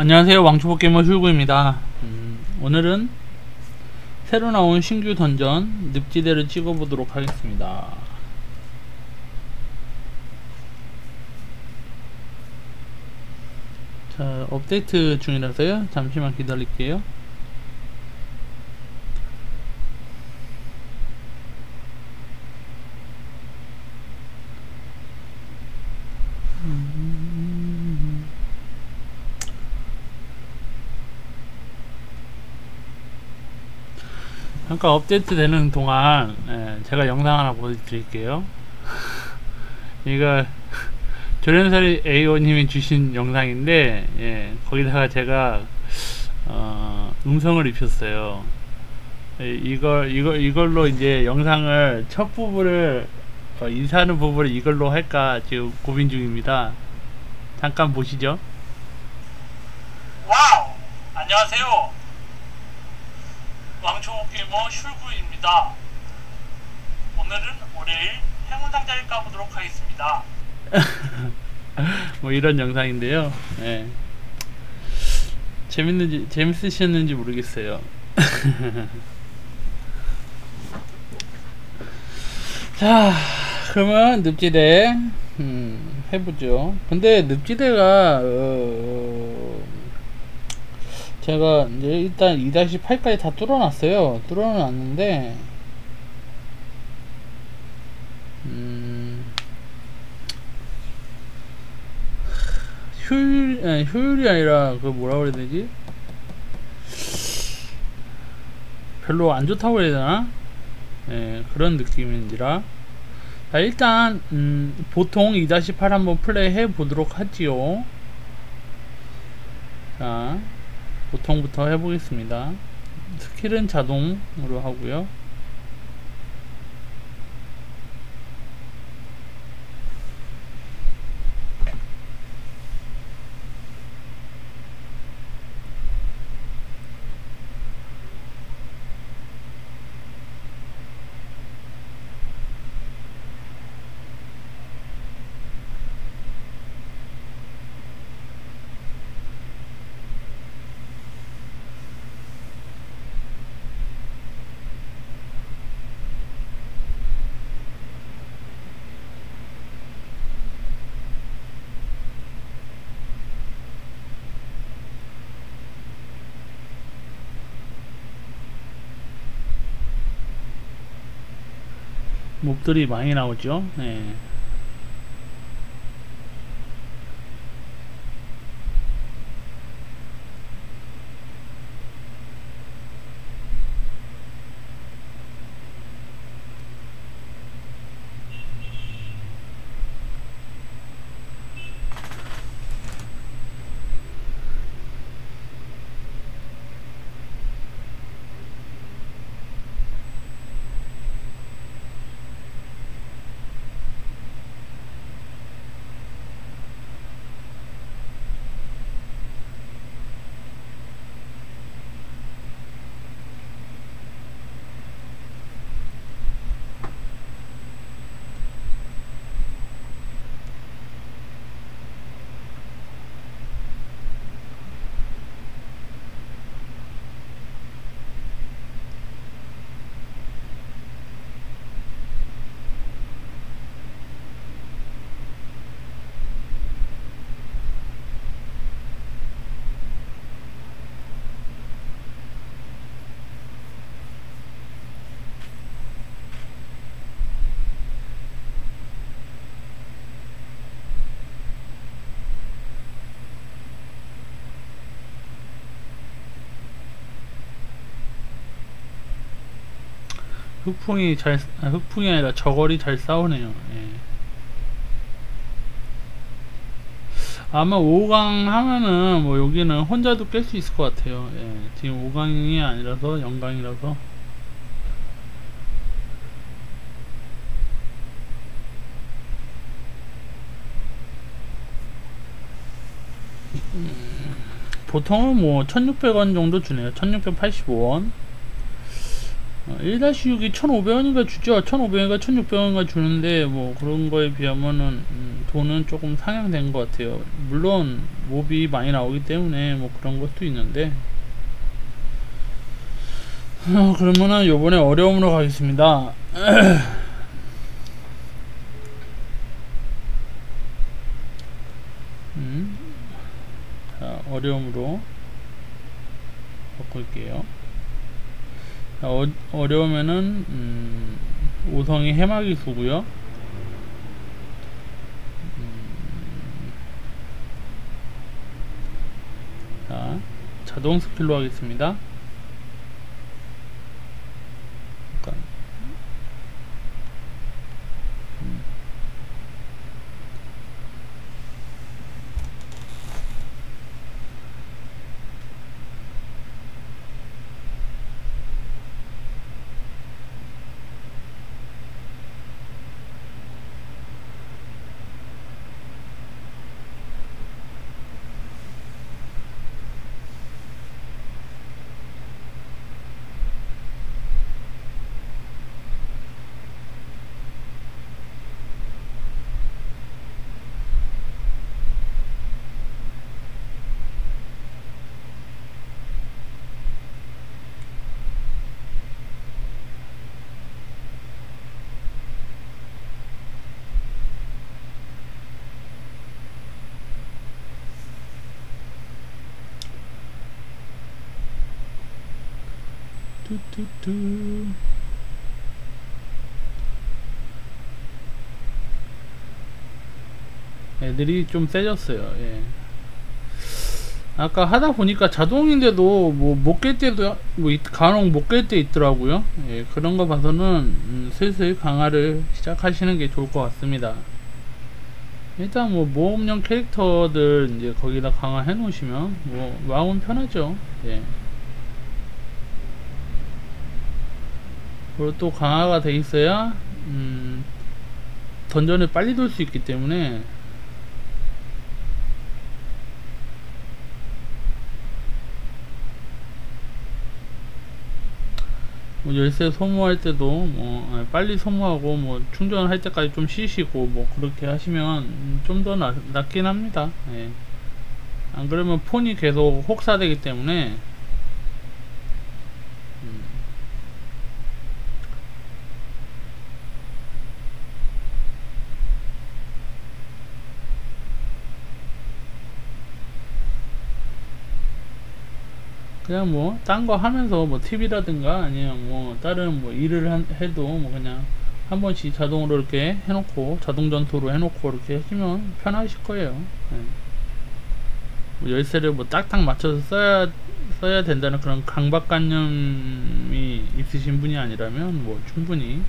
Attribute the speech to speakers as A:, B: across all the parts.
A: 안녕하세요. 왕초보 게이머 훌구입니다. 음, 오늘은 새로 나온 신규 던전 늪지대를 찍어보도록 하겠습니다. 자 업데이트 중이라서요. 잠시만 기다릴게요 잠깐 업데이트 되는 동안 예, 제가 영상 하나 보여드릴게요 이거 조련사리 AO님이 주신 영상인데 예, 거기다가 제가 어, 음성을 입혔어요 예, 이걸 이걸 이걸로 이제 영상을 첫 부분을 어, 인사하는 부분을 이걸로 할까 지금 고민 중입니다 잠깐 보시죠
B: 와우! 안녕하세요. 왕초보 게이머 슐구입니다. 오늘은 월요일 행운 상자를 까보도록 하겠습니다.
A: 뭐 이런 영상인데요. 예. 재밌는지 재밌으셨는지 모르겠어요. 자, 그러면 늪지대 음, 해보죠. 근데 늪지대가 어, 제가 이제 일단 2-8까지 다 뚫어놨어요. 뚫어놨는데 음, 효율, 아니, 효율이 아니라 그 뭐라 그래야 되지? 별로 안 좋다고 해야 되나? 예, 그런 느낌인지라. 자, 일단 음, 보통 2-8 한번 플레이 해 보도록 하지요. 자, 보통부터 해보겠습니다. 스킬은 자동으로 하고요. 몹들이 많이 나오죠. 네. 흑풍이 잘 아, 흑풍이 아니라 저걸이 잘 싸우네요. 예. 아마 5강 하면은 뭐 여기는 혼자도 깰 수 있을 것 같아요. 예. 지금 5강이 아니라서 0강이라서 보통은 뭐 1600원 정도 주네요 1685원 어, 1-6이 1,500원인가 주죠. 1,500원인가 1,600원인가 주는데 뭐 그런 거에 비하면은 음, 돈은 조금 상향된 것 같아요. 물론 몹이 많이 나오기 때문에 뭐 그런 것도 있는데 어, 그러면은 요번에 어려움으로 가겠습니다. 음, 자, 어려움으로 바꿀게요. 자, 어, 어려우면은 음, 오성이 해마기 수고요. 음, 자, 자동 스킬로 하겠습니다. 잠깐. 음. 뚜뚜뚜. 애들이 좀 세졌어요. 예. 아까 하다 보니까 자동인데도 뭐 못 깰 때도 뭐 있- 간혹 못 깰 때 있더라고요. 예, 그런 거 봐서는 음, 슬슬 강화를 시작하시는 게 좋을 것 같습니다. 일단 뭐 모험용 캐릭터들 이제 거기다 강화해 놓으시면 뭐 마음은 편하죠. 예. 그리고 또 강화가 돼 있어야 음, 던전을 빨리 돌 수 있기 때문에 뭐 열쇠 소모할 때도 뭐 아, 빨리 소모하고 뭐 충전할 때까지 좀 쉬시고 뭐 그렇게 하시면 좀 더 낫긴 합니다. 예. 안 그러면 폰이 계속 혹사되기 때문에 그냥 뭐 딴 거 하면서 뭐 TV라든가 아니면 뭐 다른 뭐 일을 한- 해도 뭐 그냥 한 번씩 자동으로 이렇게 해놓고 자동 전투로 해놓고 이렇게 하시면 편하실 거예요. 예. 뭐 열쇠를 뭐 딱딱 맞춰서 써야 써야 된다는 그런 강박관념이 있으신 분이 아니라면 뭐 충분히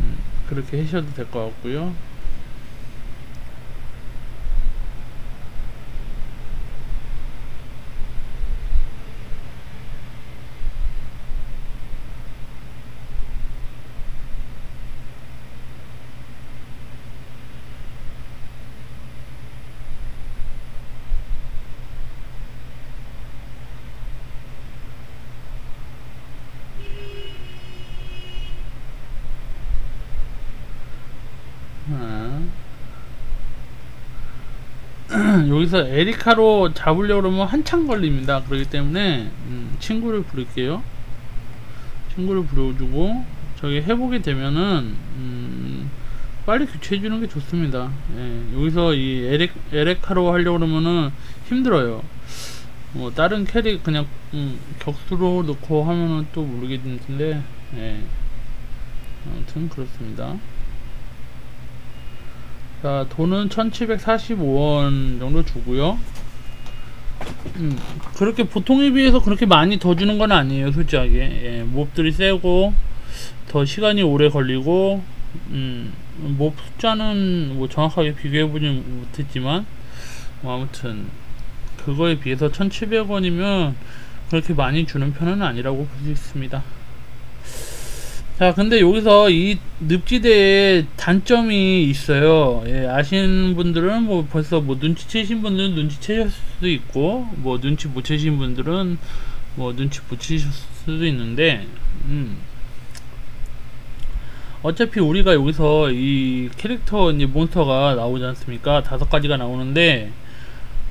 A: 음, 그렇게 하셔도 될 것 같고요. 여기서 에리카로 잡으려고 그러면 한참 걸립니다. 그렇기 때문에 음, 친구를 부를게요. 친구를 불러주고 저기 해보게 되면은 음, 빨리 교체해 주는 게 좋습니다. 예, 여기서 이 에레, 에레카로 하려고 그러면은 힘들어요. 뭐 다른 캐릭 그냥 음, 격수로 넣고 하면은 또 모르겠는데 예. 아무튼 그렇습니다. 자, 돈은 1745원 정도 주고요. 음, 그렇게 보통에 비해서 그렇게 많이 더 주는 건 아니에요, 솔직하게. 예, 몹들이 세고, 더 시간이 오래 걸리고, 음, 몹 숫자는 뭐 정확하게 비교해보지 못했지만, 뭐 아무튼, 그거에 비해서 1700원이면 그렇게 많이 주는 편은 아니라고 볼 수 있습니다. 자, 근데 여기서 이 늪지대에 단점이 있어요. 예, 아시는 분들은 뭐 벌써 뭐 눈치채신 분들은 눈치채실 수도 있고, 뭐 눈치 못 채신 분들은 뭐 눈치 못 채실 수도 있는데, 음. 어차피 우리가 여기서 이 캐릭터 이제 몬스터가 나오지 않습니까? 다섯 가지가 나오는데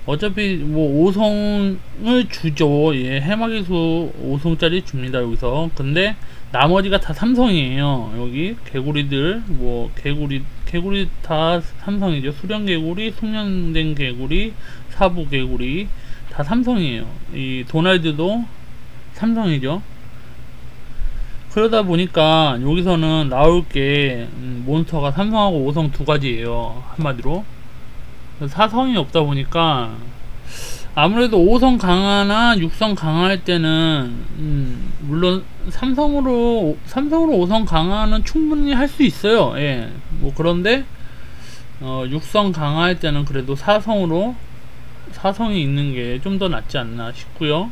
A: 어차피 뭐 5성을 주죠. 예, 해마기수 5성짜리 줍니다. 여기서. 근데 나머지가 다 삼성이에요. 여기 개구리들 뭐 개구리 개구리 다 삼성이죠. 수령 개구리, 숙련된 개구리, 사부 개구리 다 삼성이에요. 이 도날드도 삼성이죠. 그러다 보니까 여기서는 나올 게 음, 몬스터가 삼성하고 5성 두 가지예요. 한마디로. 사성이 없다 보니까 아무래도 5성 강화나 6성 강화할 때는 음, 물론 삼성으로 삼성으로 5성 강화는 충분히 할 수 있어요. 예. 뭐 그런데 어, 6성 강화할 때는 그래도 4성으로 4성이 있는 게 좀 더 낫지 않나 싶고요.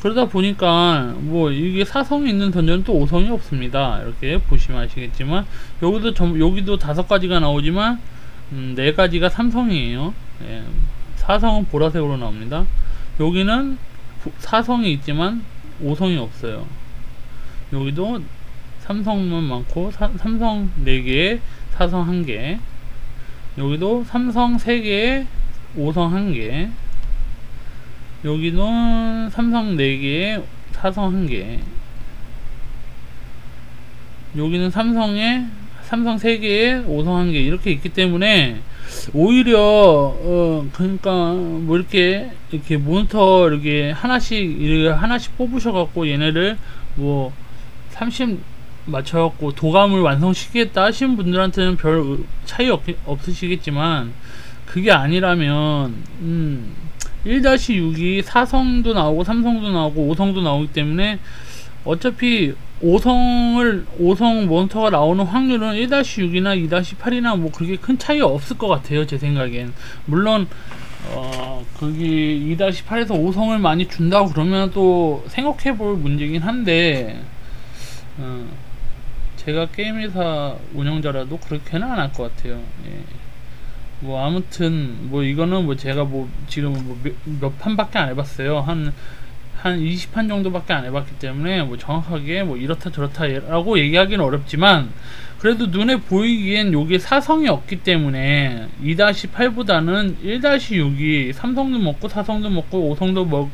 A: 그러다 보니까 뭐 이게 사성이 있는 던전은 또 5성이 없습니다. 이렇게 보시면 아시겠지만 여기도 점, 여기도 다섯 가지가 나오지만 음, 네 가지가 삼성이에요. 예, 사성은 보라색으로 나옵니다. 여기는 사성이 있지만 5성이 없어요. 여기도 삼성만 많고 사, 삼성 4개, 사성 1개. 여기도 삼성 3개, 5성 1개. 여기는 삼성 4개, 사성 1개. 여기는 삼성에 삼성 3개에 5성 1개 이렇게 있기 때문에 오히려 어 그러니까 뭐 이렇게 이렇게 몬스터 이렇게 하나씩 이렇게 하나씩 뽑으셔 갖고 얘네를 뭐 30 맞춰 갖고 도감을 완성시키겠다 하시는 분들한테는 별 차이 없, 없으시겠지만 그게 아니라면 음 1-6이 4성도 나오고 3성도 나오고 5성도 나오기 때문에 어차피 5성을 5성 몬스터가 나오는 확률은 1-6이나 2-8이나 뭐 그렇게 큰 차이가 없을 것 같아요 제 생각엔. 물론 어 거기 2-8에서 5성을 많이 준다고 그러면 또 생각해 볼 문제긴 한데 어 제가 게임회사 운영자라도 그렇게는 안 할 것 같아요. 예. 뭐 아무튼 뭐 이거는 뭐 제가 뭐 지금 뭐몇 몇 판밖에 안 해봤어요. 한 한 20판 정도밖에 안 해봤기 때문에 뭐 정확하게 뭐 이렇다 저렇다 라고 얘기하기는 어렵지만 그래도 눈에 보이기엔 요게 사성이 없기 때문에 2-8보다는 1-6이 삼성도 먹고 사성도 먹고 5성도 먹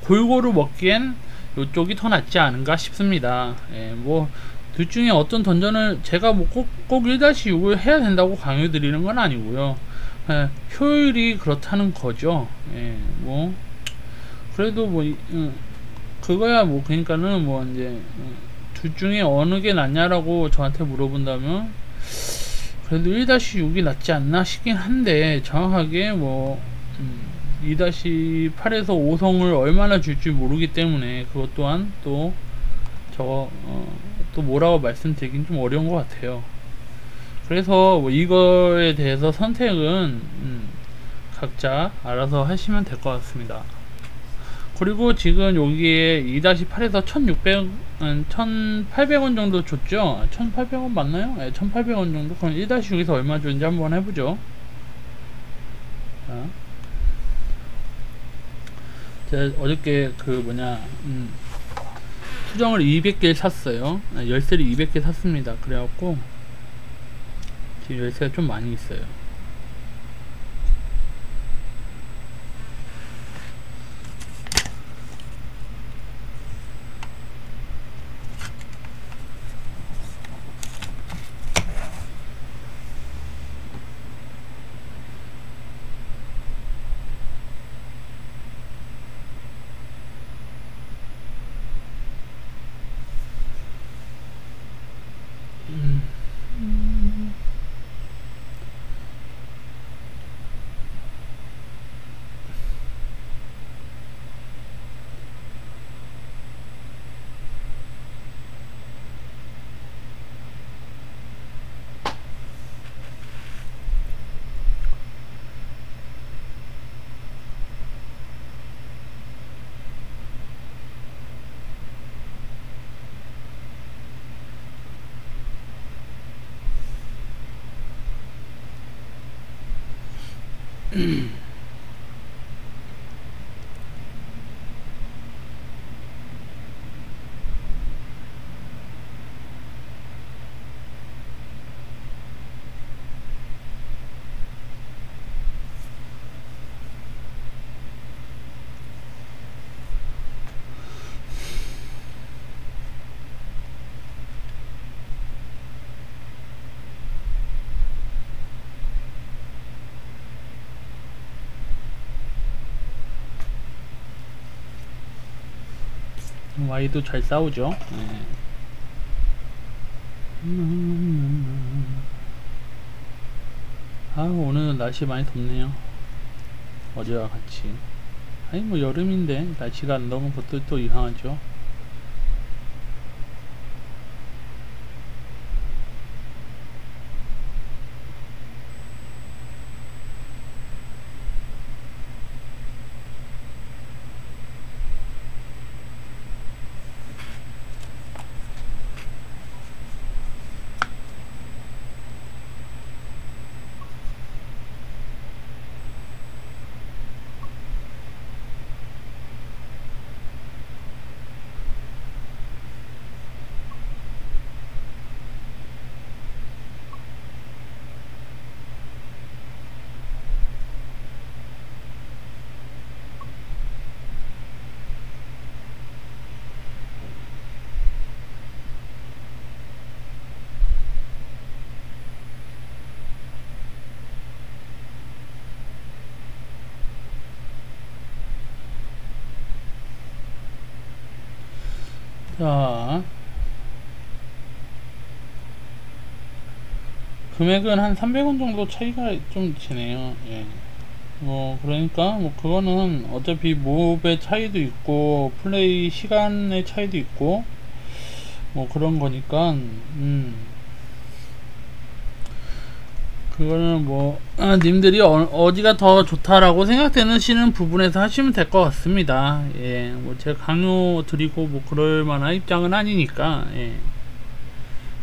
A: 골고루 먹기엔 요쪽이 더 낫지 않은가 싶습니다 예, 뭐 둘 중에 어떤 던전을 제가 뭐 꼭 꼭 1-6을 해야 된다고 강요드리는 건 아니고요. 예, 효율이 그렇다는 거죠. 예, 뭐 그래도 뭐 음, 그거야 뭐 그러니까는 뭐 이제 음, 둘 중에 어느 게 낫냐라고 저한테 물어본다면 그래도 1-6이 낫지 않나 싶긴 한데 정확하게 뭐 음, 2-8에서 5성을 얼마나 줄지 모르기 때문에 그것 또한 또 저거 어, 또 뭐라고 말씀드리긴 좀 어려운 것 같아요. 그래서 뭐 이거에 대해서 선택은 음, 각자 알아서 하시면 될 것 같습니다. 그리고 지금 여기에 2-8에서 1600, 1800원 정도 줬죠? 1800원 맞나요? 네, 1800원 정도? 그럼 1-6에서 얼마 줬는지 한번 해보죠. 자. 어저께 그 뭐냐, 음, 수정을 200개 샀어요. 아, 열쇠를 200개 샀습니다. 그래갖고 지금 열쇠가 좀 많이 있어요. mm Y도 잘 싸우죠. 네. 아 오늘 날씨 많이 덥네요. 어제와 같이. 아니 뭐 여름인데 날씨가 안 더우면 그것도 또 이상하죠. 자 금액은 한 300원 정도 차이가 좀 지네요 예. 뭐 그러니까 뭐 그거는 어차피 몹의 차이도 있고 플레이 시간의 차이도 있고 뭐 그런 거니까 음 그거는 뭐 아, 님들이 어, 디가 더 좋다라고 생각되시는 부분에서 하시면 될 것 같습니다. 예, 뭐 제가 강요 드리고 뭐 그럴 만한 입장은 아니니까. 예.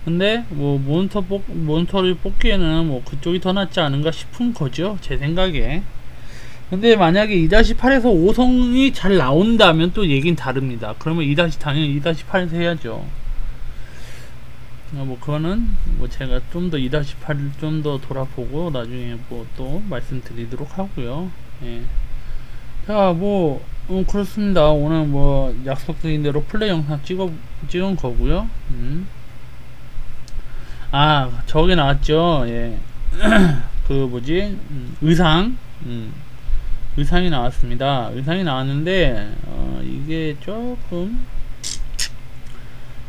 A: 근데 뭐 몬스터 뽑 몬스터를 뽑기에는 뭐 그쪽이 더 낫지 않은가 싶은 거죠. 제 생각에. 근데 만약에 2-8에서 5성이 잘 나온다면 또 얘긴 다릅니다. 그러면 2- 당연히 2-8에서 해야죠. 어, 뭐 그거는 뭐 제가 좀 더 2-8을 좀 더 돌아보고 나중에 뭐 또 말씀드리도록 하고요. 예. 자, 뭐 음, 그렇습니다. 오늘 뭐 약속드린 대로 플레이 영상 찍어 찍은 거고요. 음. 아, 저기 나왔죠. 예. 그 뭐지? 음, 의상. 음. 의상이 나왔습니다. 의상이 나왔는데 어, 이게 조금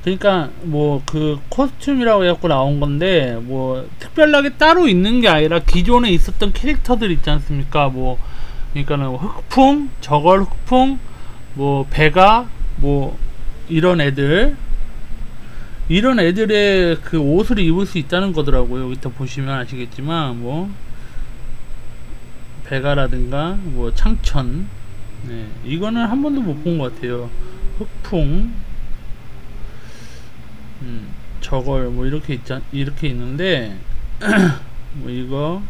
A: 그러니까 뭐 그 코스튬이라고 해갖고 나온 건데 뭐 특별하게 따로 있는 게 아니라 기존에 있었던 캐릭터들 있지 않습니까? 뭐 그러니까는 흑풍, 저걸 흑풍, 뭐 배가 뭐 이런 애들 이런 애들의 그 옷을 입을 수 있다는 거더라고요. 여기다 보시면 아시겠지만 뭐 배가라든가 뭐 창천 네, 이거는 한 번도 못 본 것 같아요. 흑풍 음, 저걸 뭐 이렇게 있자 이렇게 있는데 뭐 이거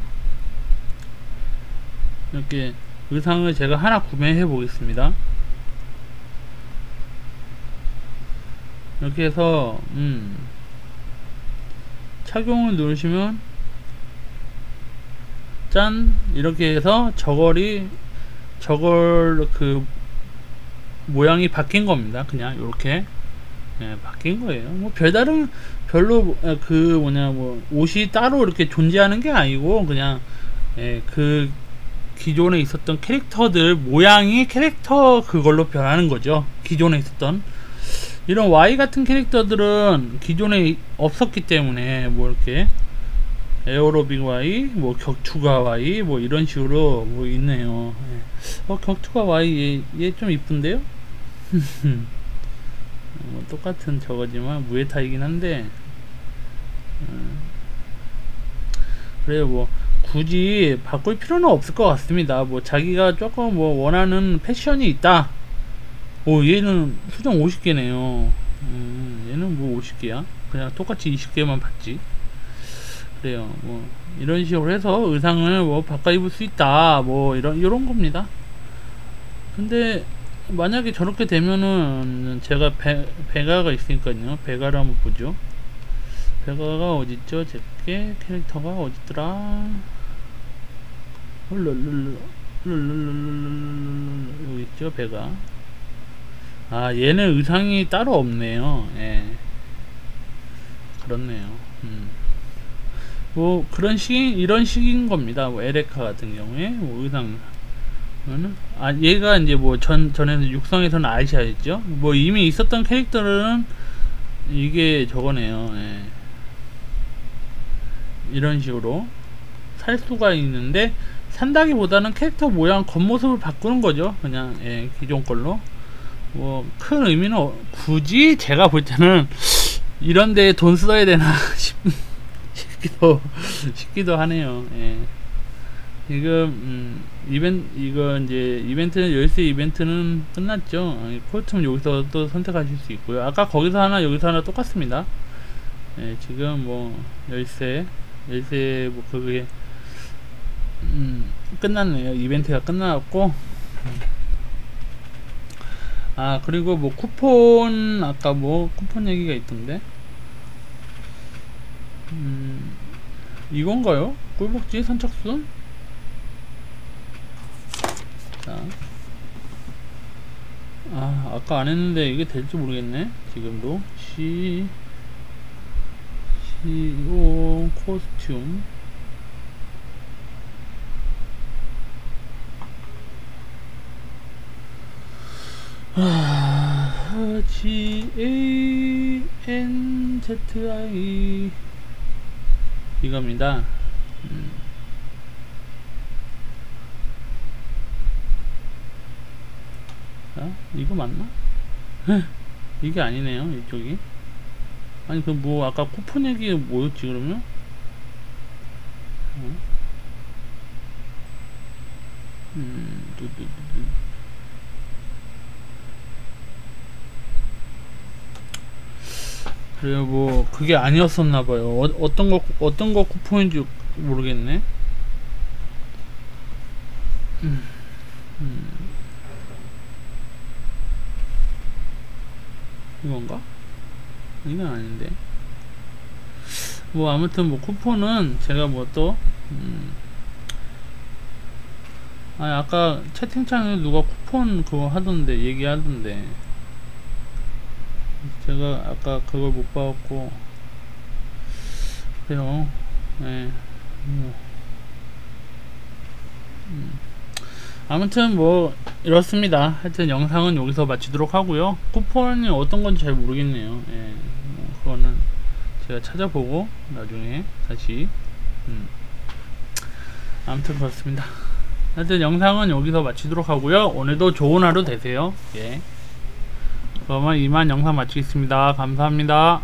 A: 이렇게 의상을 제가 하나 구매해 보겠습니다. 이렇게 해서 음, 착용을 누르시면 짠 이렇게 해서 저걸이 저걸 그 모양이 바뀐 겁니다. 그냥 이렇게 예, 바뀐 거예요. 뭐 별다른 별로 어, 그 뭐냐 뭐 옷이 따로 이렇게 존재하는 게 아니고 그냥 예, 그 기존에 있었던 캐릭터들 모양이 캐릭터 그걸로 변하는 거죠. 기존에 있었던 이런 Y 같은 캐릭터들은 기존에 없었기 때문에 뭐 이렇게 에어로빅 Y, 뭐 격투가 Y, 뭐 이런 식으로 뭐 있네요. 예. 어 격투가 Y 얘 좀 이쁜데요? 뭐 똑같은 저거지만 무에타이긴 한데 음, 그래요 뭐 굳이 바꿀 필요는 없을 것 같습니다. 뭐 자기가 조금 뭐 원하는 패션이 있다. 오 얘는 수정 50개네요. 음, 얘는 뭐 50개야? 그냥 똑같이 20개만 받지. 그래요. 뭐 이런 식으로 해서 의상을 뭐 바꿔 입을 수 있다. 뭐 이런 이런 겁니다. 근데 만약에 저렇게 되면은 제가 배, 배가가 있으니까요. 배가를 한번 보죠. 배가가 어딨죠? 제게 캐릭터가 어딨더라? 여기 있죠 배가 아 얘는 의상이 따로 없네요 예 그렇네요 음. 뭐 그런 식 이런 식인 겁니다 뭐 에레카 같은 경우에 뭐 의상 아 얘가 이제 뭐 전 전에는 육성에서는 아시아였죠. 뭐 이미 있었던 캐릭터는 이게 저거네요. 예. 이런 식으로 살 수가 있는데 산다기보다는 캐릭터 모양 겉모습을 바꾸는 거죠. 그냥 예, 기존 걸로 뭐 큰 의미는 어- 굳이 제가 볼 때는 이런 데에 돈 써야 되나 싶, 싶기도 싶기도 하네요. 예. 지금 음, 이벤 이거 이제 이벤트는 열쇠 이벤트는 끝났죠. 어, 코스튬 여기서 또 선택하실 수 있고요. 아까 거기서 하나 여기서 하나 똑같습니다. 예, 지금 뭐 열쇠 열쇠 뭐 그게 음, 끝났네요. 이벤트가 끝나갔고 아 그리고 뭐 쿠폰 아까 뭐 쿠폰 얘기가 있던데 음 이건가요? 꿀복지 선착순? 자. 아, 아까 안 했는데 이게 될지 모르겠네. 지금도. 시, 시오 코스튬. 아, G, A, N, Z, I. 이겁니다. 음. 자, 이거 맞나? 헉, 이게 아니네요, 이쪽이. 아니, 그 뭐, 아까 쿠폰 얘기 뭐였지, 그러면? 어? 음, 두두두두. 그래요, 뭐, 그게 아니었었나봐요. 어, 어떤 거, 어떤 거 쿠폰인지 모르겠네. 음, 음. 이건가? 이건 아닌데. 뭐 아무튼 뭐 쿠폰은 제가 뭐또 음. 아 아까 채팅창에 누가 쿠폰 그거 하던데 얘기하던데 제가 아까 그걸 못 봐갖고 그래요 예 뭐. 음. 아무튼 뭐 이렇습니다. 하여튼 영상은 여기서 마치도록 하고요. 쿠폰이 어떤 건지 잘 모르겠네요. 예, 뭐 그거는 제가 찾아보고 나중에 다시 음. 아무튼 그렇습니다. 하여튼 영상은 여기서 마치도록 하고요. 오늘도 좋은 하루 되세요. 예. 그러면 이만 영상 마치겠습니다. 감사합니다.